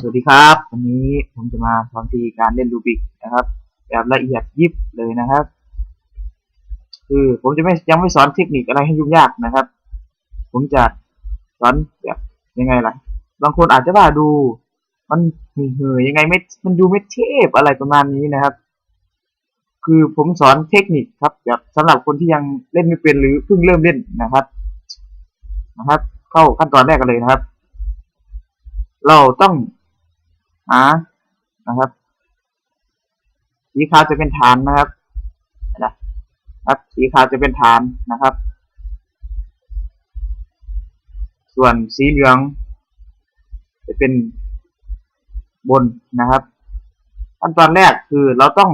สวัสดีครับ วันนี้ผมจะมาสอนวิธีการเล่นรูบิกนะครับ แบบละเอียดยิบเลยนะครับ คือผมจะไม่ยังไม่สอนเทคนิคอะไรให้ยุ่งยากนะครับ ผมจะสอนแบบยังไงล่ะ บางคนอาจจะว่าดู มันเหื่อๆยังไงไม่มันดูไม่เทพอะไรประมาณนี้นะครับ คือผมสอนเทคนิคครับแบบสำหรับคนที่ยังเล่นไม่เป็นหรือเพิ่งเริ่มเล่นนะครับ นะครับ เข้าขั้นตอนแรกกันเลยนะครับ เราต้องหานะครับ สีขาวจะเป็นฐานนะครับนะครับ สีขาวจะเป็นฐานนะครับ ส่วนสีเหลือง จะเป็นบนนะครับ ขั้นตอนแรกคือเราต้อง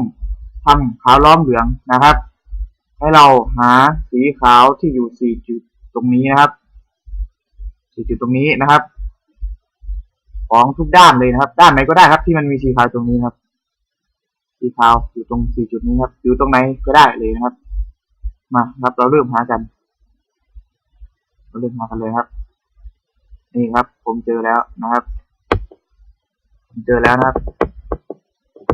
ทำขาวล้อมเหลืองนะครับ ให้เราหาสีขาวที่อยู่สี่จุดตรงนี้นะครับสี่จุดตรงนี้นะครับ ของทุกด้านเลยนะครับ ด้านไหนก็ได้ครับ ที่มันมีสีขาวตรงนี้ครับ สีขาวอยู่ตรงสี่จุดนี้ครับ อยู่ตรงไหนก็ได้เลยนะครับ มาครับ เราเริ่มหากันเราเริ่มหากันเลยครับ นี่ครับ ผมเจอแล้วนะครับ ผมเจอแล้วนะครับ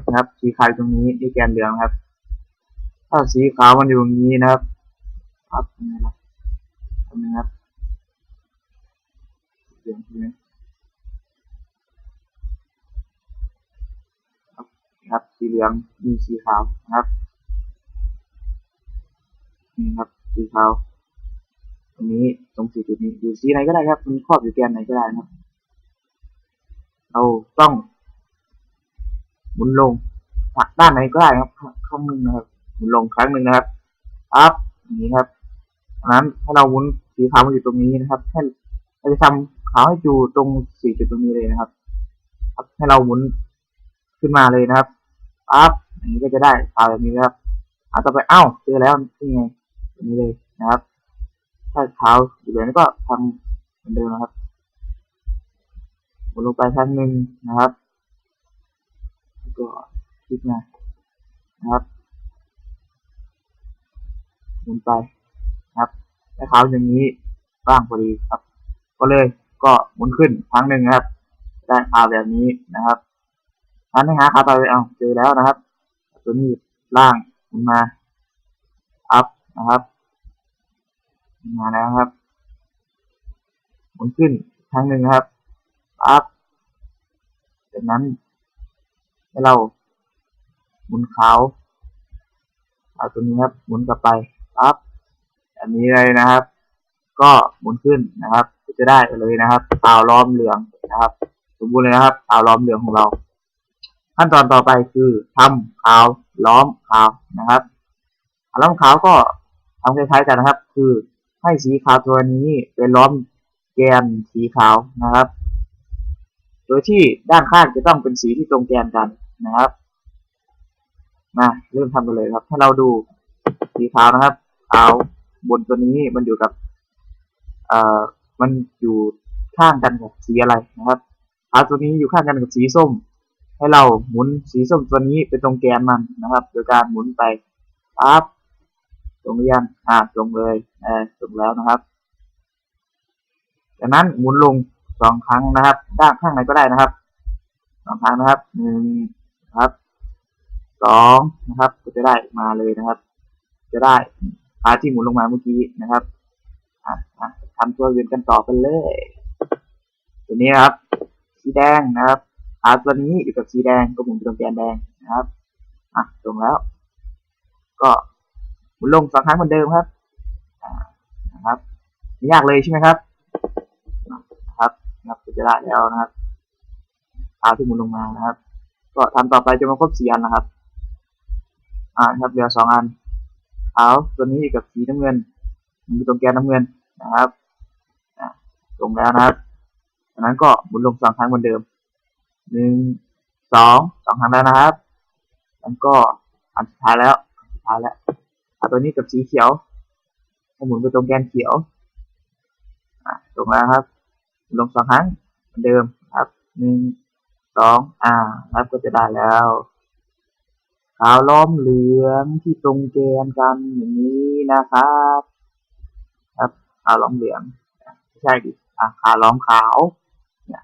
นะครับ สีขาวตรงนี้นี่แกนเหลืองครับ ถ้าสีขาวมันอยู่ตรงนี้นะครับครับนี่นะตรงนี้ครับเหลืองใช่ไหม สีเหลืองมีสีขาวนะครับนี่ครับสีขาวตรงนี้ตรงสี่จุดนี้อยู่สีไหนก็ได้ครับมันครอบอยู่แกนไหนก็ได้นะครับ เราต้องหมุนลงหักด้านไหนก็ได้ครับครั้งหนึ่งนะครับหมุนลงครั้งหนึ่งนะครับอัพอย่างนี้ครับดังนั้นให้เราหมุนสีขาวมาอยู่ตรงนี้นะครับให้เราจะทำขาวให้อยู่ตรงสี่จุดตรงนี้เลยนะครับครับให้เราหมุนขึ้นมาเลยนะครับ อัพอย่างนี้ก็จะได้ขาวแบบนี้นะครับอาต่อไปเอ้าเจอแล้วนี่ไงตรงนี้เลยนะครับ ถ้าขาวอยู่เลยก็ทำเหมือนเดิมนะครับหมุนลงไปครั้งหนึ่งนะครับก็คลิกมานะครับหมุนไปนะครับให้ขาวอย่างนี้บ้างพอดีครับ ก็เลยก็หมุนขึ้นครั้งหนึ่งนะครับ ได้ขาวแบบนี้นะครับ ทันให้หาขาต่อไปเอาเจอแล้วนะครับ ตัวนี้ล่างมุนมาอัพนะครับมาแล้วครับหมุนขึ้นครั้งหนึ่งนะครับอัพจากนั้นให้เราหมุนขาวเอาตัวนี้ครับหมุนกลับไปปั๊บอันนี้เลยนะครับ ก็หมุนขึ้นนะครับ จะได้เลยนะครับขาวล้อมเหลืองนะครับ สมบูรณ์เลยนะครับขาวล้อมเหลืองของเรา ขั้นตอนต่อไปคือทำขาวล้อมขาวนะครับล้อมขาวก็ทำคล้ายๆกันนะครับ คือให้สีขาวตัวนี้เป็นล้อมแกนสีขาวนะครับ โดยที่ด้านข้างจะต้องเป็นสีที่ตรงแกนกันนะครับมาเริ่มทำกันเลยครับ ถ้าเราดูสีขาวนะครับขาวบนตัวนี้มันอยู่กับเอ่อมันอยู่ข้างกันกับสีอะไรนะครับขาวตัวนี้อยู่ข้างกันกับสีส้ม ให้เราหมุนสีส้มตัวนี้เป็นตรงแกนมันนะครับ โดยการหมุนไปปั๊บตรงยันอ่าตรงเลยเออตรงแล้วนะครับ จากนั้นหมุนลงสองครั้งนะครับ ด้านข้างไหนก็ได้นะครับสองครั้งนะครับหนึ่งครับสองนะครับ ก็จะได้มาเลยนะครับ จะได้ขาที่หมุนลงมาเมื่อกี้นะครับอะทำตัวอื่นกันต่อไปเลย ตัวนี้นะครับ สีแดงนะครับ ขาตัวนี้อยู่กับสีแดงก็หมุนเป็นตัวแกนแดงนะครับ อะตรงแล้ว ก็หมุนลงสองครั้งเหมือนเดิมครับนะครับไม่ยากเลยใช่ไหมครับนะครับนะครับจะได้แล้วนะครับขาที่หมุนลงมานะครับ ก็ทำต่อไปจนมาครบสี่อันนะครับ อ่าครับเหลือสองอันขาวตัวนี้กับสีน้ำเงินมีตรงแกนน้ำเงินนะครับอ่าลงแล้วนะครับจากนั้นก็หมุนลงสองครั้งเหมือนเดิม หนึ่งสองสองครั้งแล้วนะครับ แล้วก็อันสุดท้ายแล้วสุดท้ายแล้วเอาตัวนี้กับสีเขียวหมุนไปตรงแกนเขียวอ่าตรงแล้วครับ ลงสองครั้งเหมือนเดิมครับหนึ่งสองอ่าครับก็จะได้แล้วขาวล้อมเหลืองที่ตรงแกนกันอย่างนี้นะครับ ครับขาวล้อมเหลืองไม่ใช่ดิอะขาวล้อมขาวเนี่ย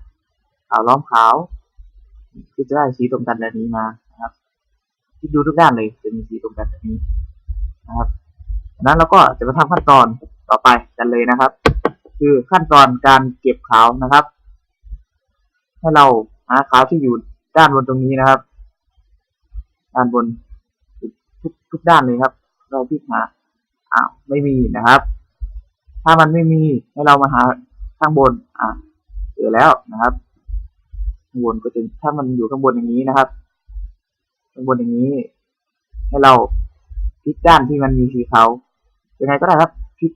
ขาวล้อมขาว คือจะได้สีตรงกันแบบนี้มานะครับที่ดูทุกด้านเลยจะมีสีตรงกันแบบนี้นะครับดังนั้นเราก็จะมาทำขั้นตอนต่อไปกันเลยนะครับ คือขั้นตอนการเก็บขาวนะครับ ให้เราหาขาวที่อยู่ด้านบนตรงนี้นะครับ ด้านบนทุกทุกด้านเลยครับ เราพิจารณาอ้าวไม่มีนะครับ ถ้ามันไม่มีให้เรามาหาข้างบน อ่าเจอแล้วนะครับ ข้างบนก็จะถ้ามันอยู่ข้างบนอย่างนี้นะครับ ข้างบนอย่างนี้ ให้เราพลิกด้านที่มันมีสีขาวยังไงก็ได้ครับพลิก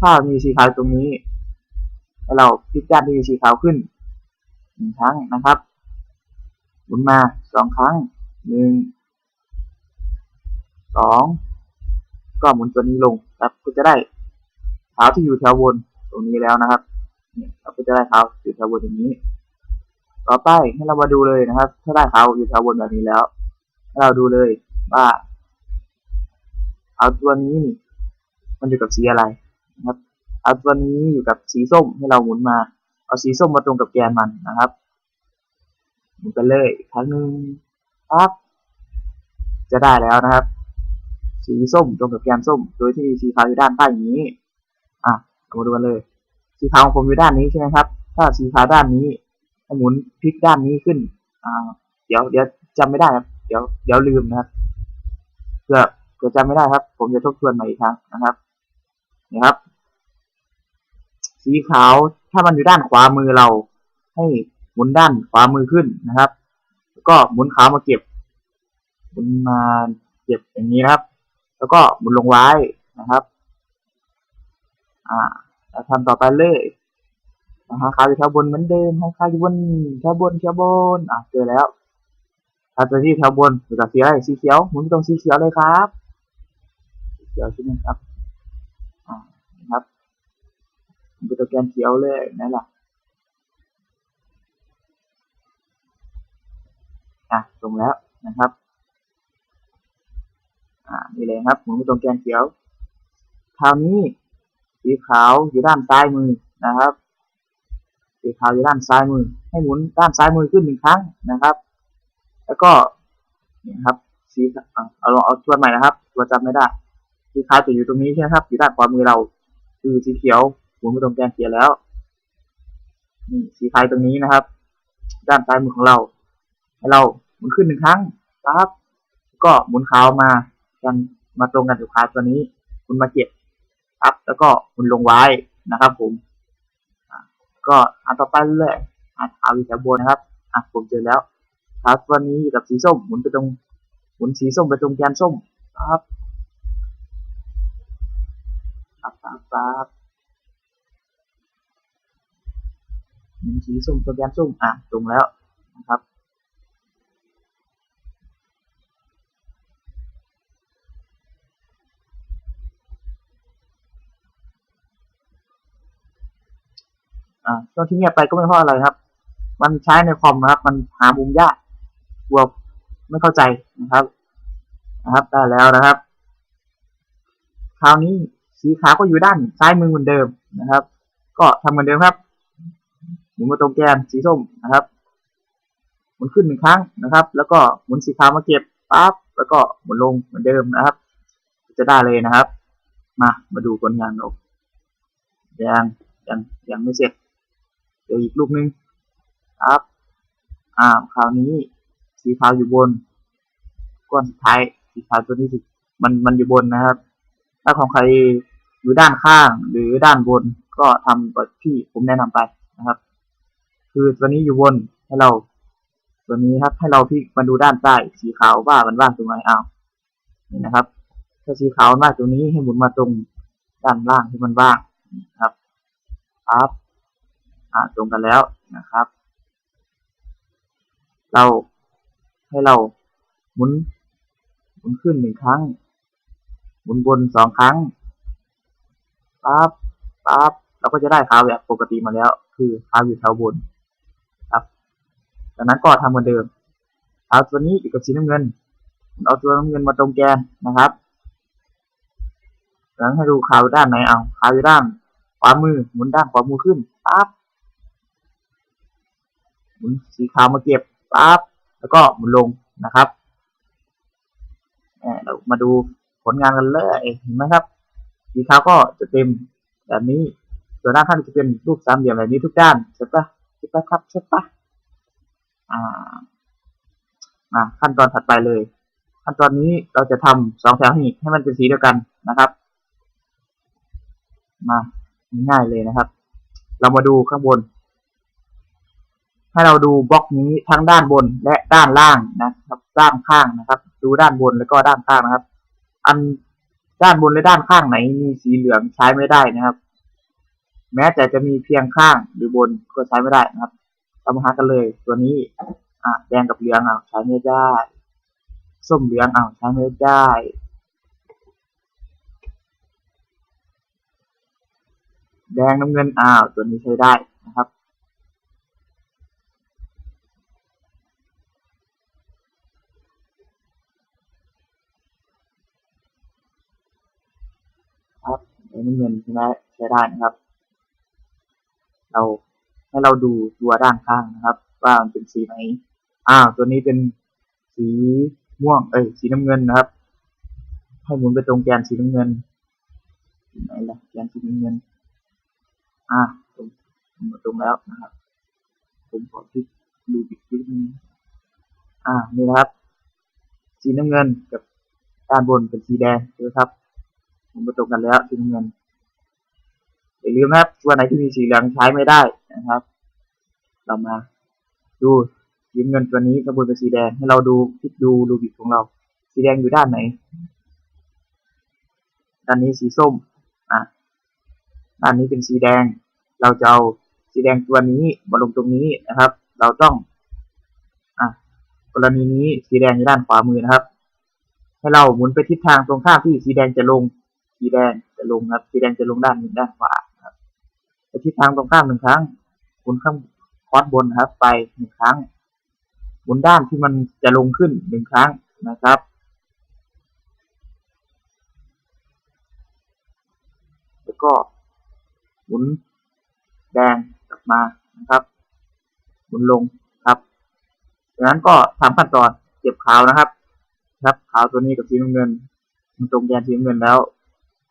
ถ้ามีสีขาวตรงนี้ให้เราพลิกด้านที่มีสีขาวขึ้นหนึ่งครั้งนะครับหมุนมาสองครั้งหนึ่งสองก็หมุนตัวนี้ลงครับก็จะได้เท้าที่อยู่แถวบนตรงนี้แล้วนะครับเนี่ยเราก็จะได้เท้าอยู่แถวบนอย่างนี้ ต่อไปให้เรามาดูเลยนะครับ ถ้าได้เท้าอยู่แถวบนแบบนี้แล้วให้เราดูเลยว่าเอาตัวนี้มันอยู่กับสีอะไรนะครับ เอาตัวนี้อยู่กับสีส้มให้เราหมุนมา เอาสีส้มมาตรงกับแกนมันนะครับหมุนไปเลยครั้งหนึ่งปั๊บจะได้แล้วนะครับ สีส้มตรงกับแกนส้ม โดยที่มีสีขาวอยู่ด้านใต้อย่างนี้ อะมาดูกันเลย สีขาวของผมอยู่ด้านนี้ใช่ไหมครับ ถ้าสีขาวด้านนี้ หมุนพลิกด้านนี้ขึ้น อ่า เดี๋ยวเดี๋ยวจำไม่ได้ครับเดี๋ยวเดี๋ยวลืมนะครับเพื่อเพื่อจำไม่ได้ครับ ผมจะทบทวนใหม่อีกครั้งนะครับนี่ครับ สีขาวถ้ามันอยู่ด้านขวามือเรา ให้หมุนด้านขวามือขึ้นนะครับ แล้วก็หมุนขาวมาเก็บหมุนมาเก็บอย่างนี้นะครับ แล้วก็หมุนลงไว้นะครับ อ่าทำต่อไปเลย นะฮะขาวอยู่แถวบนเหมือนเดิมให้ขาวอยู่บนแถวบนแถวบนอะเจอแล้วถ้าตัวที่แถวบนอยู่กับสีอะไรสีเขียวหมุนตรงสีเขียวเลยครับสีเขียวใช่ไหมครับอ่านะครับมันเป็นตัวแกนเขียวเลยนั่นแหละอะตรงแล้วนะครับอ่านี่เลยครับหมุนไปตรงแกนเขียวคราวนี้สีขาวอยู่ด้านซ้ายมือนะครับ สีขาวอยู่ด้านซ้ายมือ ให้หมุนด้านซ้ายมือขึ้นหนึ่งครั้งนะครับ แล้วก็นี่ครับสีเอาลองเอาทวนใหม่นะครับตัวจำไม่ได้สีขาวจะอยู่ตรงนี้ใช่ไหมครับอยู่ด้านขวามือเรา คือสีเขียวหมุนไปตรงแกนเขียวแล้วนี่สีขาวตรงนี้นะครับ ด้านซ้ายมือของเรา ให้เราหมุนขึ้นหนึ่งครั้งครับ ก็หมุนขาวมากันมาตรงกันกับขาวตัวนี้หมุนมาเก็บครับ แล้วก็หมุนลงไว้นะครับผม ก็อันต่อไปเรื่อยๆอะขาวอยู่แถวบนนะครับอะผมเจอแล้วขาวตัวนี้กับสีส้มหมุนไปตรงหมุนสีส้มไปตรงแกนส้มครับครับครับครับหมุนสีส้มตรงแกนส้มอะตรงแล้วนะครับ อ่าช่วงที่เงียบไปก็ไม่เพราะอะไรครับ มันใช้ในคอมนะครับ มันหามุมยากกลัวไม่เข้าใจนะครับนะครับ ได้แล้วนะครับ คราวนี้สีขาวก็อยู่ด้านซ้ายมือเหมือนเดิมนะครับ ก็ทำเหมือนเดิมครับหมุนมาตรงแกนสีส้มนะครับหมุนขึ้นหนึ่งครั้งนะครับ แล้วก็หมุนสีขาวมาเก็บปั๊บแล้วก็หมุนลงเหมือนเดิมนะครับ จะได้เลยนะครับ มามาดูผลงานเรายังยังยังไม่เสร็จ ดี๋ยวอีกรูปนึงครับอ่าคราวนี้ สีขาวอยู่บน ก้อนสุดท้าย สีขาวตัวนี้มันมันอยู่บนนะครับ ถ้าของใครอยู่ด้านข้างหรือด้านบนก็ทำแบบที่ผมแนะนำไปนะครับ คือตัวนี้อยู่บนให้เรา ตัวนี้ครับให้เราพลิกมาดูด้านใต้สีขาวว่ามันว่างตรงไหนอ้าวนี่นะครับ ถ้าสีขาวว่างตรงนี้ให้หมุนมาตรงด้านล่างที่มันว่างนะครับครับอ่า ตรงกันแล้วนะครับ เราให้เราหมุนหมุนขึ้นหนึ่งครั้ง หมุนบนสองครั้งปั๊บปั๊บเราก็จะได้ขาแบบปกติมาแล้ว คือขาอยู่แถวบนครับจากนั้นก็ทำเหมือนเดิมขาตัวนี้อยู่กับสีน้ำเงินเอาตัวน้ำเงินมาตรงแกนนะครับจากนั้นให้ดูขาวด้านไหนเอาขาวอยู่ด้านขวามือหมุนด้านขวามือขึ้นปั๊บ มุนสีขาวมาเก็บปั๊บแล้วก็หมุนลงนะครับเอ่อเรามาดูผลงานกันเลยเห็นไหมครับ สีขาวก็จะเต็มแบบนี้ส่วนด้านข้างจะเป็นรูปสามเหลี่ยมแบบนี้ทุกด้านใช่ปะใช่ปะครับใช่ปะอ่ามาขั้นตอนถัดไปเลย ขั้นตอนนี้เราจะทำสองแถวให้ให้มันเป็นสีเดียวกันนะครับ มาง่ายเลยนะครับ เรามาดูข้างบน ให้เราดูบล็อกนี้ทั้งด้านบนและด้านล่างนะครับ ด้านข้างนะครับ ดูด้านบนแล้วก็ด้านข้างนะครับ อันด้านบนและด้านข้างไหนมีสีเหลืองใช้ไม่ได้นะครับ แม้แต่จะมีเพียงข้างหรือบนก็ใช้ไม่ได้นะครับเรามาหากันเลยตัวนี้อะแดงกับเหลืองอะใช้ไม่ได้ ส้มเหลืองอะใช้ไม่ได้แดงน้ำเงินอ้าวตัวนี้ใช้ได้ น้ำเงินใช่ไหมใช้ได้นะครับ เราให้เราดูตัวด้านข้างนะครับ ว่ามันเป็นสีไหนอ้าวตัวนี้เป็นสีม่วงเอ้ยสีน้ำเงินนะครับ ให้หมุนไปตรงแกนสีน้ำเงินไหนล่ะแกนสีน้ำเงิน อ่าตรงมาตรงแล้วนะครับ ผมขอคลิกดูอีกทีนึงอ่านี่นะครับ สีน้ำเงินกับด้านบนเป็นสีแดงใช่ไหมครับ มมาตรงกันแล้วสีน้ำเงินอย่าลืมนะครับตัวไหนที่มีสีเหลืองใช้ไม่ได้นะครับ เรามาดูสีเงินตัวนี้ข้างบนเป็นสีแดงให้เราดูคลิกดูรูบิกของเรา สีแดงอยู่ด้านไหน ด้านนี้สีส้มอะด้านนี้เป็นสีแดง เราจะเอาสีแดงตัวนี้มาลงตรงนี้นะครับ เราต้องอะกรณีนี้สีแดงอยู่ด้านขวามือนะครับ ให้เราหมุนไปทิศทางตรงข้ามที่สีแดงจะลง สีแดงจะลงครับสีแดงจะลงด้านหนี้ด้านขวาครับไปทิศทางตรงข้ามหนึ่งครั้งหมุนข้างคอร์สบนครับ ไปหนึ่งครั้งหมุนด้านที่มันจะลงขึ้นหนึ่งครั้งนะครับแล้วก็หมุนแดงกลับมานะครับหมุนลงครับจากนั้นก็ทำขั้นตอนเก็บขาวนะครับ ครับขาวตัวนี้กับสีน้ำเงินมันตรงแกนสีน้ำเงินแล้ว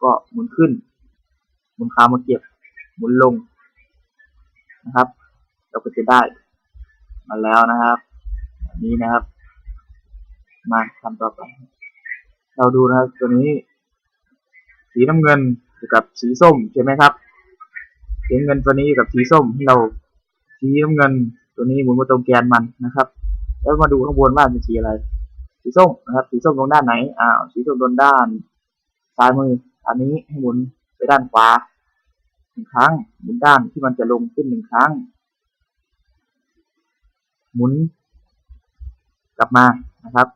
ก็หมุนขึ้น หมุนขามาเก็บ หมุนลงนะครับ เราก็จะได้มาแล้วนะครับอันนี้นะครับ มาทำต่อไป เราดูนะครับตัวนี้ สีน้ำเงินอยู่กับสีส้มใช่ไหมครับสีน้ำเงินตัวนี้อยู่กับสีส้มที่เราสีน้ำเงินตัวนี้หมุนมาตรงแกนมันนะครับ แล้วมาดูข้างบนว่าเป็นสีอะไร สีส้มนะครับ สีส้มลงด้านไหน อ้าว สีส้มลงด้านซ้ายมือ อันนี้ให้หมุนไปด้านขวาหนึ่งครั้ง หมุนด้านที่มันจะลงขึ้นหนึ่งครั้ง หมุน กลับมานะครับ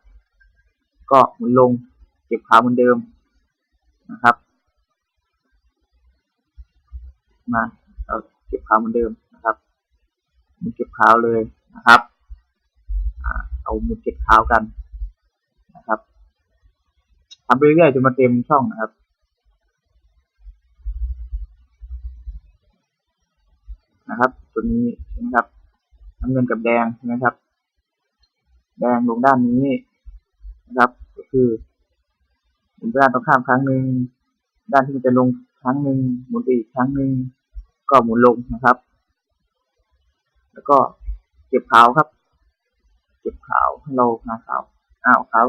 ก็หมุนลงเก็บขาวเหมือนเดิมนะครับ มาเอาเก็บขาวเหมือนเดิมนะครับหมุนเก็บขาวเลยนะครับอเอาหมุนเก็บขาวกันนะครับทำไปเรื่อยๆจนมาเต็มช่องนะครับ นะครับ ตัวนี้นะครับน้ำเงินกับแดงใช่ไหมครับ แดงลงด้านนี้นะครับ ก็คือหมุนไปด้านตรงข้ามครั้งหนึ่งด้านที่มันจะลงครั้งหนึ่งหมุนไปอีกครั้งหนึ่งก็หมุนลงนะครับ แล้วก็เก็บขาวครับ เก็บขาวให้เราหาขาวอ้าวขาว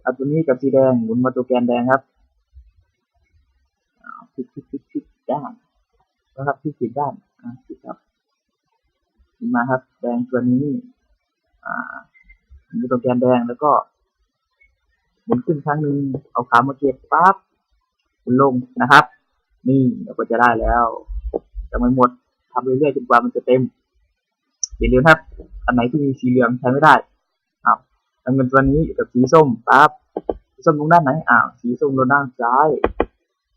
เอาตัวนี้กับสีแดงหมุนมาตัวแกนแดงครับพลิกพลิกพลิกพลิกด้านนะครับพลิกผิดด้าน อ่าพลิกครับขึ้นมาครับ แดงตัวนี้ อ่ามุนตัวแกนแดงแล้วก็หมุนขึ้นครั้งหนึ่งเอาขามาเก็บปั๊บหมุนลงนะครับ นี่เราก็จะได้แล้วจะไม่หมดทำเรื่อยๆจนกว่ามันจะเต็มอย่าลืมครับ อันไหนที่มีสีเหลืองใช้ไม่ได้อ้าวเงินตัวนี้อยู่กับสีส้มปั๊บสีส้มลงด้านไหนอ้าวสีส้มลงด้านซ้าย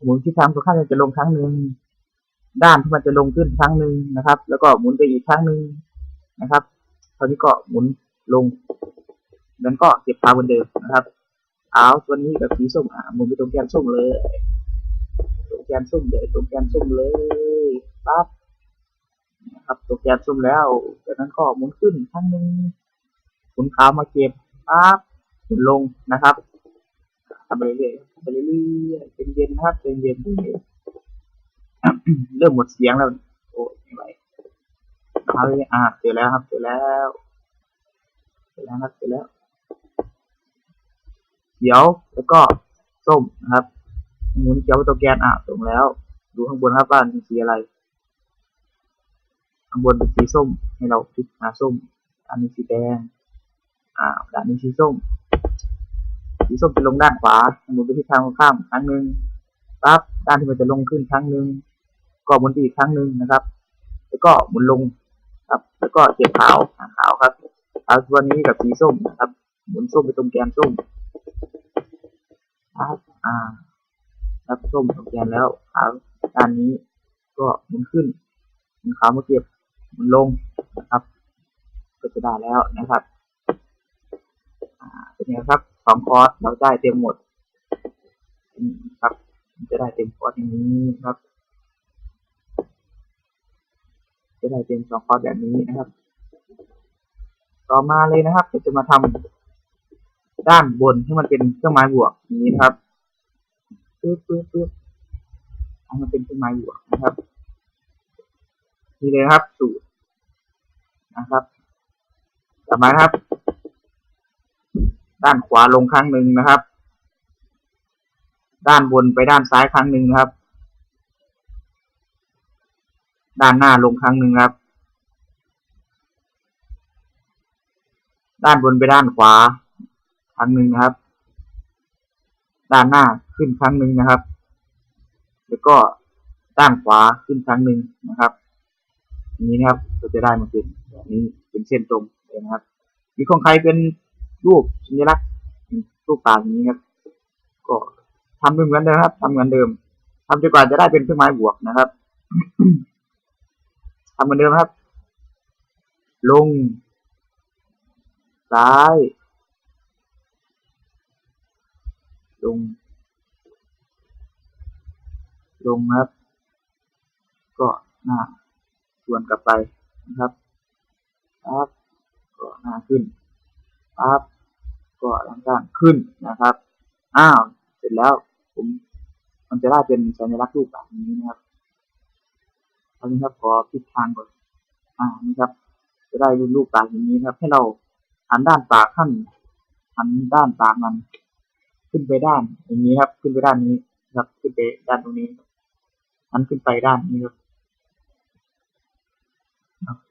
หมุนที่ทางตัวข้างจะลงครั้งหนึ่ง ด้านที่มันจะลงขึ้นครั้งหนึ่งนะครับ แล้วก็หมุนไปอีกครั้งหนึ่งนะครับคราวนี้ก็หมุนลงนั้นก็เก็บขาวเหมือนเดิมนะครับ เอาตัวนี้กับสีส้มอ่าหมุนไปตรงแกนส้มเลย ตรงแกนส้มเลยตรงแกนส้มเลยปั๊บนะครับโปรแกรมซุ่มแล้วจากนั้นก็หมุนขึ้นครั้งหนึ่งหมุนขาวมาเก็บปั๊บหมุนลงนะครับทำไปเรื่อยๆทำไปเรื่อยๆเป็นเย็นนะครับเป็นเย็น เริ่มหมดเสียงแล้ว โอ้ยไม่ไหวเอาเลยอ่าเจอแล้วครับ เจอแล้ว เจอแล้วครับเจอแล้ว เขียว แล้วก็ส้มนะครับหมุนเขียวตัวแกนอะตรงแล้ว ดูข้างบนครับว่ามีสีอะไร ข้างบนเป็นสีส้ม ให้เราคลิกหาส้ม อันนี้สีแดง อ่าด้านนี้สีส้ม สีส้มจะลงด้านขวาหมุนไปที่ทางตรงข้ามครั้งหนึ่งปั๊บด้านที่มันจะลงขึ้นครั้งหนึ่ง ก็หมุนอีกครั้งหนึ่งนะครับ แล้วก็หมุนลงครับ แล้วก็เจ็บขาวขาวครับขาวตัวนี้กับสีส้มนะครับ หมุนส้มไปตรงแกนส้มครับอ่าครับส้มตรงแกนแล้วขาวด้านนี้ก็หมุนขึ้นหมุนขาวมาเก็บหมุนลงนะครับ ก็จะได้แล้วนะครับอ่าเป็นไงครับสองคอร์สเราได้เต็มหมดครับ จะได้เต็มคอร์สอย่างนี้ครับ จะได้เต็มสองคอร์สแบบนี้นะครับ ต่อมาเลยนะครับก็จะมาทำด้านบนให้มันเป็นเครื่องหมายบวกอย่างนี้นะครับปึ๊บปึ๊บปึ๊บให้มันเป็นเครื่องหมายบวกนะครับนี่เลยครับสูตรนะครับต่อมาครับ ด้านขวาลงครั้งหนึ่งนะครับ ด้านบนไปด้านซ้ายครั้งหนึ่งนะครับ ด้านหน้าลงครั้งหนึ่งครับ ด้านบนไปด้านขวา ครั้งหนึ่งนะครับ ด้านหน้าขึ้นครั้งหนึ่งนะครับ แล้วก็ด้านขวาขึ้นครั้งหนึ่งนะครับอย่างนี้นะครับก็จะได้มาเป็นแบบนี้เป็นเส้นตรงเลยนะครับมีของใครเป็นรูปสัญลักษณ์รูปต่างอย่างนี้ครับก็ทำเหมือนเดิมครับทำเหมือนเดิมทำจนกว่าจะได้เป็นเครื่องหมายบวกนะครับ ทำเหมือนเดิมครับ ลง ซ้าย ลง ลงครับ ก็หน้าส่วนกลับไปนะครับปั๊บก็หน้าขึ้นปั๊บก็หลังข้างขึ้นนะครับ อ้าว เสร็จแล้ว ผม มันจะได้เป็นสัญลักษณ์รูปแบบนี้นะครับ ตอนนี้ครับขอพลิกทางก่อนอ่านี่ครับ จะได้รูปรูปปากอย่างนี้ครับ ให้เราหันด้านปากขั้นหันด้านปากมัน ขึ้นไปด้านอย่างนี้ครับ ขึ้นไปด้านนี้ครับ ขึ้นไปด้านตรงนี้หันขึ้นไปด้านนี้ครับ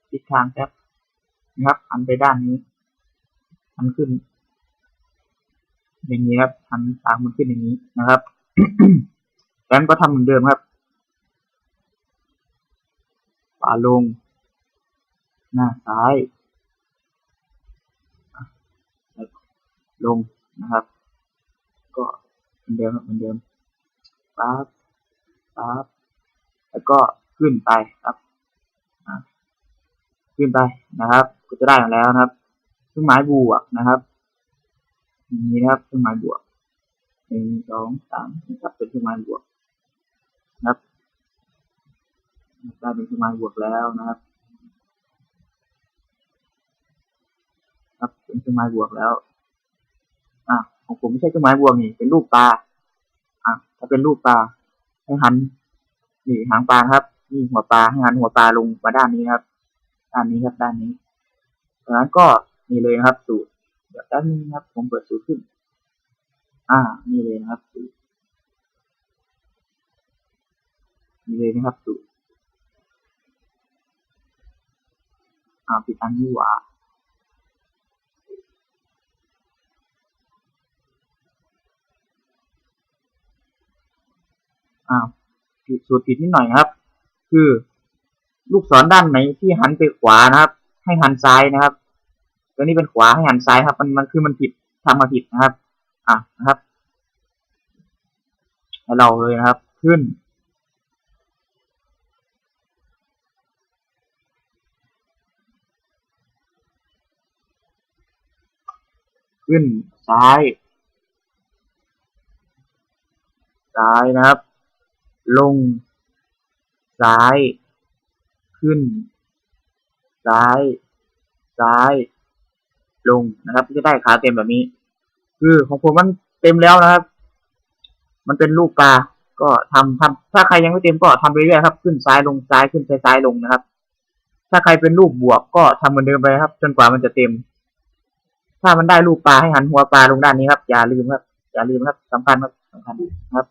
ทิศทางครับนะครับหันไปด้านนี้หันขึ้น อย่างนี้ครับหันทางมันขึ้นอย่างนี้นะครับแล้วก็ทำเหมือนเดิมครับขวาลง หน้าซ้าย ลงนะครับ ก็เหมือนเดิมครับเหมือนเดิมปั๊บปั๊บแล้วก็ขึ้นไปครับขึ้นไปนะครับ ก็จะได้มาแล้วนะครับเครื่องหมายบวกนะครับนี่นะครับเครื่องหมายบวกหนึ่งสองสามนะครับเป็นเครื่องหมายบวกนะครับ ได้เป็นเครื่องหมาบวกแล้วนะครับครับเป็นเครื่องหมายบวกแล้ว อะของผมไม่ใช่เครื่องหมายบวกนี่ เป็นรูปปลา อะถ้าเป็นรูปปลาให้หัน นี่หางปลาครับ นี่หัวปลาให้หันหัวปลาลงมาด้านนี้ครับ ด้านนี้ครับ ด้านนี้ดังนั้นก็นี่เลยนะครับ สูตรเดี๋ยวด้านนี้ครับ ผมเปิดสูตรขึ้น อ่า นี่เลยนะครับ สูตรนี่เลยนะครับ สูตร อ่าปิดอันนี้หว่าอ่าผิดสูตรผิดนิดหน่อยครับ คือลูกศรด้านไหนที่หันไปขวานะครับ ให้หันซ้ายนะครับตัวนี้เป็นขวาให้หันซ้ายครับ มันมันคือมันผิดทำมาผิดนะครับ อะนะครับให้เราเลยนะครับ ขึ้น ขึ้นซ้าย ซ้ายนะครับ ลง ซ้าย ขึ้น ซ้าย ซ้าย ลงนะครับจะได้ขาเต็มแบบนี้ คือของผมมันเต็มแล้วนะครับ มันเป็นรูปปลาก็ทำทำถ้าใครยังไม่เต็มก็ทำไปเรื่อยครับ ขึ้นซ้ายลงซ้ายขึ้นซ้ายซ้ายลงนะครับ ถ้าใครเป็นรูปบวกก็ทำเหมือนเดิมไปครับ จนกว่ามันจะเต็ม ถ้ามันได้รูปปลาให้หันหัวปลาลงด้านนี้ครับ อย่าลืมครับ อย่าลืมครับสำคัญครับสำคัญครับ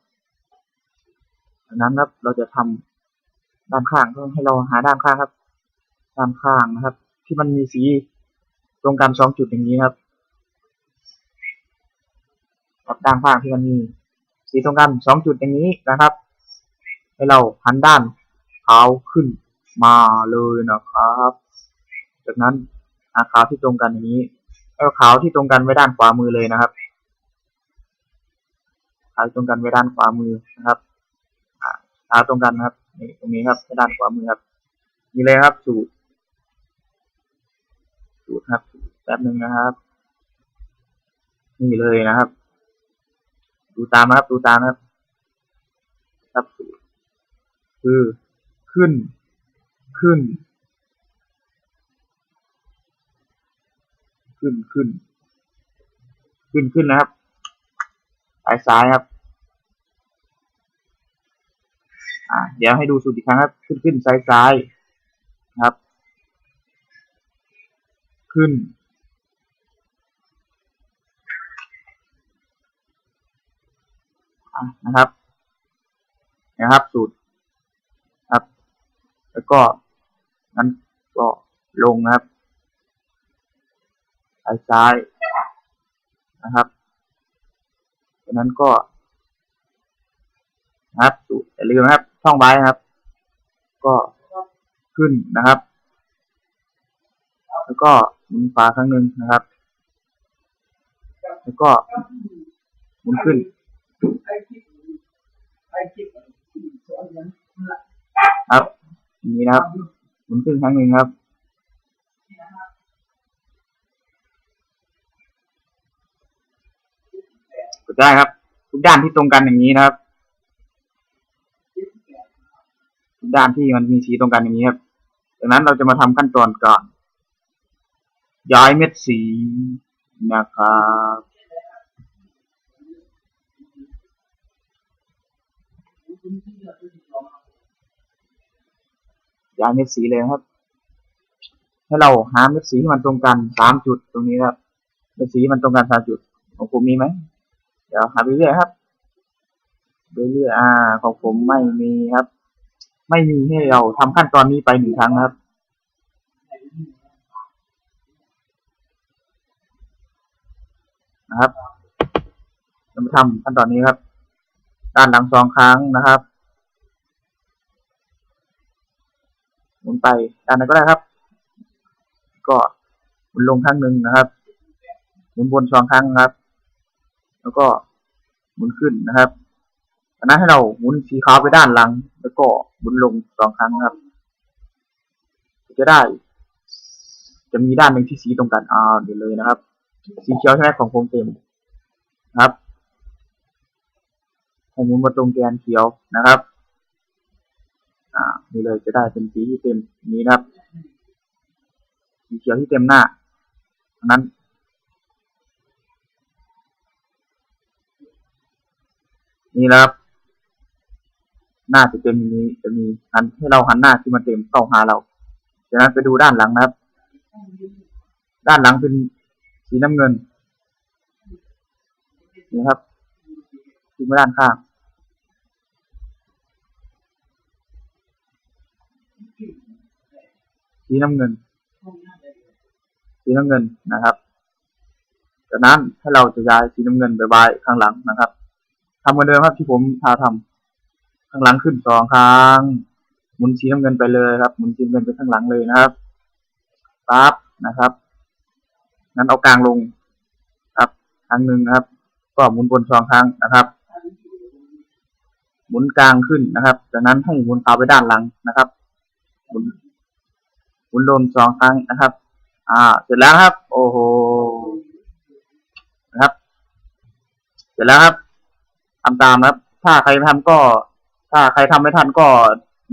ดังนั้นครับ เราจะทำด้านข้างก็ให้เราหาด้านข้างครับ ด้านข้างนะครับ ที่มันมีสีตรงกันสองจุดอย่างนี้ครับกับด้านข้างที่มันมีสีตรงกันสองจุดอย่างนี้นะครับ ให้เราหันด้านขาวขึ้นมาเลยนะครับ จากนั้นหาขาวที่ตรงกันอย่างนี้ เอาขาวที่ตรงกันไว้ด้านขวามือเลยนะครับขาวตรงกันไว้ด้านขวามือนะครับขาวตรงกันนะครับนี่ตรงนี้ครับไว้ด้านขวามือครับนี่เลยครับสูตรสูตรครับแป๊บหนึ่งนะครับ นี่เลยนะครับ ดูตามนะครับดูตามนะครับ ครับสูตรคือขึ้นขึ้น ขึ้นขึ้น ขึ้นขึ้นนะครับสายซ้ายครับ อ่า เดี๋ยวให้ดูสูตรอีกครั้งครับ ขึ้นขึ้นซ้ายซ้ายครับ ขึ้น นะครับนะครับ สูตรครับ แล้วก็นั้นก็ลงนะครับ ซ้ายซ้ายนะครับจากนั้นก็นะครับอย่าลืมนะครับ ช่องไว้นะครับ ก็ขึ้นนะครับ แล้วก็หมุนฝาครั้งหนึ่งนะครับ แล้วก็หมุนขึ้นครับนี้นะครับหมุนขึ้นครั้งหนึ่งครับ กดได้ครับ ทุกด้านที่ตรงกันอย่างนี้นะครับทุกด้านที่มันมีสีตรงกันอย่างนี้ครับจากนั้นเราจะมาทำขั้นตอนก่อน ย้ายเม็ดสีนะครับย้ายเม็ดสีเลยครับ ให้เราหาเม็ดสีที่มันตรงกันสามจุดตรงนี้ครับ เม็ดสีมันตรงกันสามจุดของผมมีไหม ดี๋ยวหาไปเรื่อยครับไปเรื่อยอ่า ของผมไม่มีครับ ไม่มีให้เราทำขั้นตอนนี้ไปหนึ่งครั้งครับนะครับเรามาทำขั้นตอนนี้ครับ ด้านหลังสองครั้งนะครับ หมุนไปด้านไหนก็ได้ครับ ก็หมุนลงครั้งหนึ่งนะครับ หมุนบนสองครั้งครับ แล้วก็หมุนขึ้นนะครับจากนั้นให้เราหมุนสีขาวไปด้านหลัง แล้วก็หมุนลงสองครั้งครับ จะได้ จะมีด้านหนึ่งที่สีตรงกันอ่าเดี๋ยวเลยนะครับ สีเขียวใช่ไหมของผมเต็มนะครับให้หมุนมาตรงแกนเขียวนะครับอ่านี่เลยจะได้เป็นสีที่เต็มนี้นะครับ สีเขียวที่เต็มหน้านั้นนี่ นะครับหน้าจะเต็มนี้จะมีหันให้เราหันหน้าที่มันเต็มเข้าหาเราจากนั้นไปดูด้านหลังนะครับ ด้านหลังเป็นสีน้ำเงินนี่ครับดูมาด้านข้างสีน้ำเงิน สีน้ำเงินนะครับ จากนั้นให้เราจะย้ายสีน้ำเงินไปไว้ข้างหลังนะครับ ทำเหมือนเดิมครับที่ผมพาทำข้างหลังขึ้นสองครั้งหมุนสีน้ำเงินไปเลยครับ หมุนสีน้ำเงินไปข้างหลังเลยนะครับปั๊บนะครับงั้นเอากลางลงครับครั้งหนึ่งนะครับ ก็หมุนบนสองครั้งนะครับ หมุนกลางขึ้นนะครับจากนั้นให้หมุนขาไปด้านหลังนะครับหมุนหมุนลงสองครั้งนะครับ อ่า เสร็จแล้วครับ โอ้โหนะครับ เสร็จแล้วครับ ทำตามนะครับ ถ้าใครทำก็ ถ้าใครทำไม่ทันก็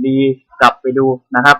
ดีกลับไปดูนะครับ